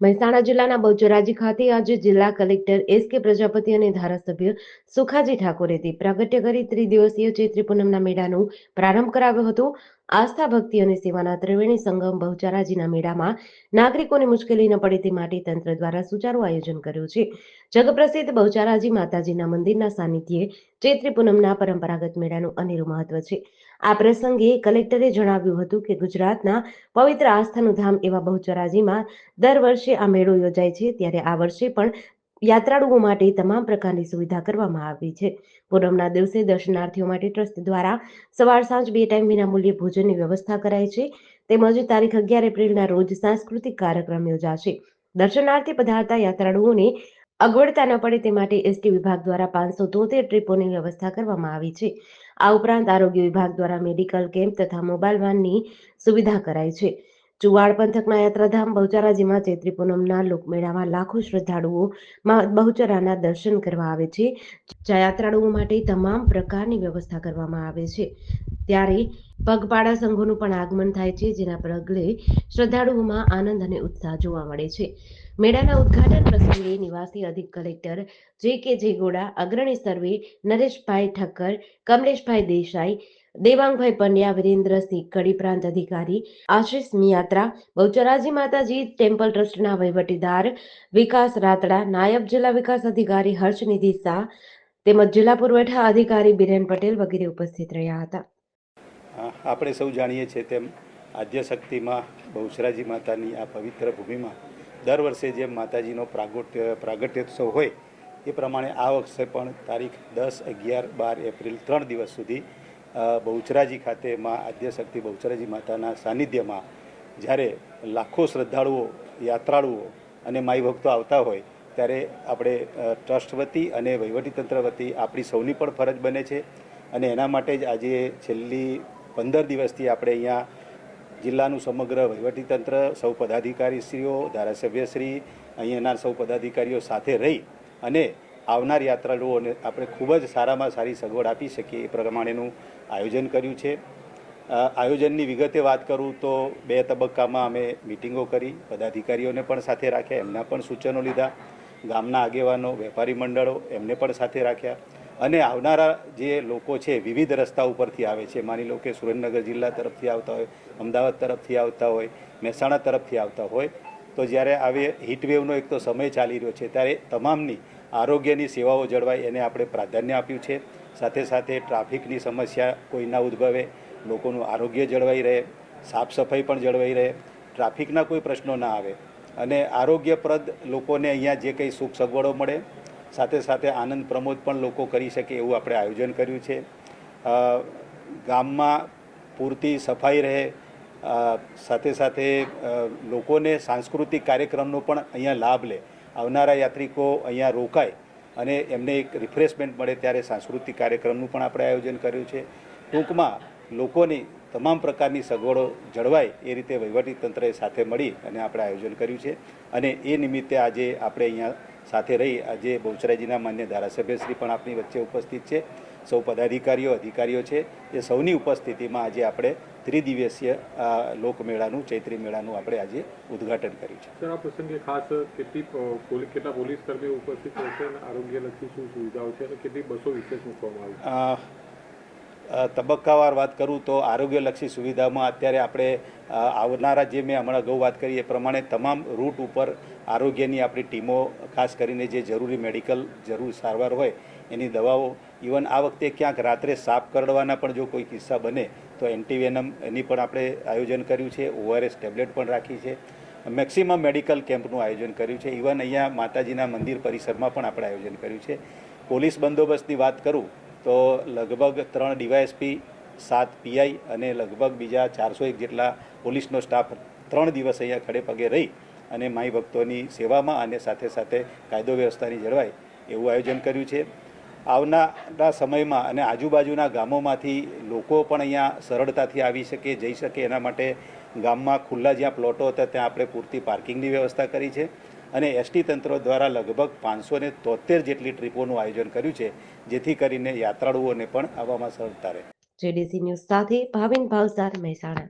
મહેસાણા જિલ્લાના બહુચરાજી ખાતે આજે જિલ્લા કલેક્ટર એસ કે પ્રજાપતિ અને ધારાસભ્ય સુખાજી ઠાકોરેથી પ્રાગટ્ય કરી ત્રિદિવસીય ચૈત્રી પૂનમના મેળાનો પ્રારંભ કરાવ્યો હતો. આસ્થા ભક્તિ અને સેવાના ત્રિવેણી સંગમ બહુચરાજીના મેળામાં નાગરિકોને મુશ્કેલી ન પડે તે માટે તંત્ર દ્વારા સુચારું આયોજન કર્યું છે. જગપ્રસિદ્ધ બહુચરાજી માતાજીના મંદિરના સાનિધ્યે ચૈત્રી પૂનમના પરંપરાગત મેળાનું અનેરું મહત્વ છે. આ પ્રસંગે કલેક્ટરે જણાવ્યું હતું કે ગુજરાતના પવિત્ર આસ્થાનું ધામ એવા બહુચરાજીમાં દર વર્ષે આ મેળો યોજાય છે. ત્યારે આ વર્ષે પણ યાત્રાળુઓ માટે તમામ પ્રકારની સુવિધા કરવામાં આવી છે. પૂનમના દિવસે દર્શનાર્થીઓ માટે ટ્રસ્ટ દ્વારા સવાર સાંજ બે ટાઈમ વિનામૂલ્યે ભોજનની વ્યવસ્થા કરાઈ છે. તેમજ તારીખ અગિયાર એપ્રિલના રોજ સાંસ્કૃતિક કાર્યક્રમ યોજાશે. દર્શનાર્થી પધારતા યાત્રાળુઓને અગવડતા ન પડે તે માટે એસટી વિભાગ દ્વારા પાંચસો તોતેર ટ્રીપોની વ્યવસ્થા કરવામાં આવી છે. આ ઉપરાંત આરોગ્ય વિભાગ દ્વારા મેડિકલ કેમ્પ તથા મોબાઈલ વાનની સુવિધા કરાઈ છે. ચુવાડ પંથકના યાત્રાધામ બહુચરાજીમાં ચૈત્રી પૂનમના લોકમેળામાં લાખો શ્રદ્ધાળુઓ બહુચરાના દર્શન કરવા આવે છે. યાત્રાળુઓ માટે તમામ પ્રકારની વ્યવસ્થા કરવામાં આવે છે. ત્યારે પગપાળા સંઘોનું પણ આગમન થાય છે, જેના પગલે શ્રદ્ધાળુઓમાં આનંદ અને ઉત્સાહ જોવા મળે છે. મેળાના ઉદ્ઘાટન પ્રસંગે નિવાસી અધિક કલેક્ટર જે કે જે ગોડા અગ્રણી સર્વે, નરેશભાઈ ઠક્કર, કમલેશભાઈ દેસાઈ દેવાંગભાઈ પંડ્યા, વિરેન્દ્રસિંહ કડી પ્રાંત અધિકારી, આશિષ મિયાત્રા, બહુચરાજી માતાજી, ટેમ્પલ ટ્રસ્ટના વહીવટીદાર, વિકાસ રાતડા, નાયબ જિલ્લા વિકાસ અધિકારી હર્ષનિધિ શાહ, તેમજ જિલ્લા પુરવઠા અધિકારી બિરેન પટેલ વગેરે ઉપસ્થિત રહ્યા હતા. આપણે સૌ જાણીએ છીએ તેમ આદ્યશક્તિમાં બહુચરાજી માતાની આ પવિત્ર ભૂમિમાં દર વર્ષે જેમ માતાજીનો પ્રાગટ્ય, પ્રાગટ્યોત્સવ હોય, એ પ્રમાણે આ વખતે પણ તારીખ દસ, અગિયાર, બાર એપ્રિલ ત્રણ દિવસ સુધી બહુચરાજી ખાતે માં આદ્યશક્તિ બહુચરાજી માતાના સાનિધ્યમાં જ્યારે લાખો શ્રદ્ધાળુઓ, યાત્રાળુઓ અને માઈ ભક્તો આવતા હોય, ત્યારે આપણે ટ્રસ્ટ વતી અને વહીવટીતંત્ર વતી આપણી સૌની પણ ફરજ બને છે. અને એના માટે જ આજે છેલ્લી પંદર દિવસથી આપણે અહીંયા જિલ્લાનું સમગ્ર વહીવટીતંત્ર, સૌ પદાધિકારીશ્રીઓ, ધારાસભ્યશ્રી, અહીંયાના સૌ પદાધિકારીઓ સાથે રહી અને આવનાર યાત્રાળુઓને આપણે ખૂબ જ સારામાં સારી સગવડ આપી શકીએ એ પ્રમાણેનું આયોજન કર્યું છે. આયોજનની વિગતે વાત કરું તો બે તબક્કામાં અમે મિટિંગો કરી, પદાધિકારીઓને પણ સાથે રાખ્યા, એમના પણ સૂચનો લીધા, ગામના આગેવાનો, વેપારી મંડળો એમને પણ સાથે રાખ્યા અને આવનારા જે લોકો છે વિવિધ રસ્તા ઉપરથી આવે છે. માની લો કે સુરેન્દ્રનગર જિલ્લા તરફથી આવતા હોય, અમદાવાદ તરફથી આવતા હોય, મહેસાણા તરફથી આવતા હોય તો જ્યારે આવે હીટવેવનો એક તો સમય ચાલી રહ્યો છે, ત્યારે તમામની આરોગ્યની સેવાઓ જળવાય એને આપણે પ્રાધાન્ય આપ્યું છે. સાથે સાથે ટ્રાફિકની સમસ્યા કોઈ ના ઉદ્ભવે, લોકોનું આરોગ્ય જળવાઈ રહે, સાફ સફાઈ પણ જળવાઈ રહે, ટ્રાફિકના કોઈ પ્રશ્નો ના આવે અને આરોગ્યપ્રદ લોકોને અહીંયા જે કંઈ સુખ સગવડો મળે, સાથે સાથે આનંદ પ્રમોદ પણ લોકો કરી શકે એવું આપણે આયોજન કર્યું છે. ગામમાં પૂરતી સફાઈ રહે સાથે સાથે લોકોને સાંસ્કૃતિક કાર્યક્રમનો પણ અહીંયા લાભ લે. આવનારા યાત્રિકો અહીંયા રોકાય અને એમને એક રિફ્રેશમેન્ટ મળે ત્યારે સાંસ્કૃતિક કાર્યક્રમનું પણ આપણે આયોજન કર્યું છે. ટૂંકમાં, લોકોની તમામ પ્રકારની સગવડો જળવાય એ રીતે વહીવટી તંત્રએ સાથે મળી અને આપણે આયોજન કર્યું છે. અને એ નિમિત્તે આજે આપણે અહીંયા સાથે રહી આજે બહુચરાજીના માન્ય ધારાસભ્યશ્રી પણ આપણી વચ્ચે ઉપસ્થિત છે. સૌ પદાધિકારીઓ અધિકારીઓ છે. એ સૌની ઉપસ્થિતિમાં આજે આપણે ત્રિદિવસીય આ લોકમેળાનું ચૈત્રી મેળાનું આપણે આજે ઉદ્ઘાટન કર્યું છે. સર આ પ્રસંગે ખાસ કેટલી કેટલા પોલીસ કર્મીઓ ઉપસ્થિત રહેશે અને આરોગ્યલક્ષી શું સુવિધાઓ છે અને કેટલી બસો વિશેષ મૂકવામાં આવી તબક્કાવાર વાત કરું તો આરોગ્યલક્ષી સુવિધામાં અત્યારે આપણે આવનારા જે મેં હમણાં અગાઉ વાત કરી એ પ્રમાણે તમામ રૂટ ઉપર આરોગ્યની આપણી ટીમો, ખાસ કરીને જે જરૂરી મેડિકલ જરૂર સારવાર હોય એની દવાઓ ઇવન આ વખતે ક્યાંક રાત્રે સાપ કરડવાના પણ જો કોઈ કિસ્સા બને તો એન્ટીવેનમ એની પણ આપણે આયોજન કર્યું છે, ઓઆરએસ ટેબ્લેટ પણ રાખી છે. મેક્સિમમ મેડિકલ કેમ્પનું આયોજન કર્યું છે. ઇવન અહીંયા માતાજીના મંદિર પરિસરમાં પણ આપણે આયોજન કર્યું છે. પોલીસ બંદોબસ્તની વાત કરું તો લગભગ ત્રણ ડીવાયએસપી, સાત પીઆઈ અને લગભગ બીજા ચારસો એક જેટલા પોલીસનો સ્ટાફ ત્રણ દિવસ અહીંયા ખડે પગે રહી અને માઈ ભક્તોની સેવામાં અને સાથે સાથે કાયદો વ્યવસ્થાની જળવાય એવું આયોજન કર્યું છે. આવનારા સમયમાં અને આજુબાજુના ગામોમાંથી લોકો પણ અહીંયા સરળતાથી આવી શકે, જઈ શકે એના માટે ગામમાં ખુલ્લા જ્યાં પ્લોટો હતા ત્યાં આપણે પૂરતી પાર્કિંગની વ્યવસ્થા કરી છે. અને એસટી તંત્ર દ્વારા લગભગ પાંચસો ને તોતેર જેટલી ટ્રીપોનું આયોજન કર્યું છે, જેથી કરીને યાત્રાળુઓને પણ આવવામાં સરળતા રહે. જેડીસી ન્યૂઝ સાથે ભાવિન ભાવસાર મહેસાણા.